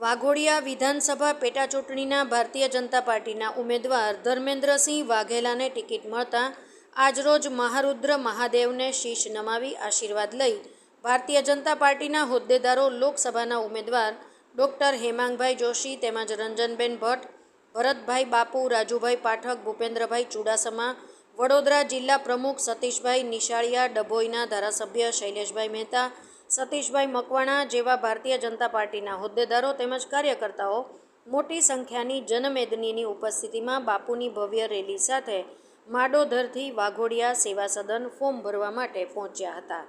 વાઘોડિયા વિધાનસભા પેટાચૂંટણીના ભારતીય જનતા પાર્ટીના ઉમેદવાર ધર્મેન્દ્રસિંહ વાઘેલાને ટિકિટ મળતા આજરોજ મહારુદ્ર મહાદેવને શીશ નમાવી આશીર્વાદ લઈ ભારતીય જનતા પાર્ટીના હોદ્દેદારો લોકસભાના ઉમેદવાર ડૉક્ટર હેમાંગભાઈ જોશી તેમજ રંજનબેન ભટ્ટ, ભરતભાઈ બાપુ, રાજુભાઈ પાઠક, ભૂપેન્દ્રભાઈ ચુડાસમા, વડોદરા જિલ્લા પ્રમુખ સતીશભાઈ નિશાળિયા, ડભોઈના ધારાસભ્ય શૈલેષભાઈ મહેતા સતીશભાઈ મકવાણા જેવા ભારતીય જનતા પાર્ટીના હોદ્દેદારો તેમજ કાર્યકર્તાઓ મોટી સંખ્યાની જનમેદનીની ઉપસ્થિતિમાં બાપુની ભવ્ય રેલી સાથે માડોધરથી વાઘોડિયા સેવા સદન ફોર્મ ભરવા માટે પહોંચ્યા હતા.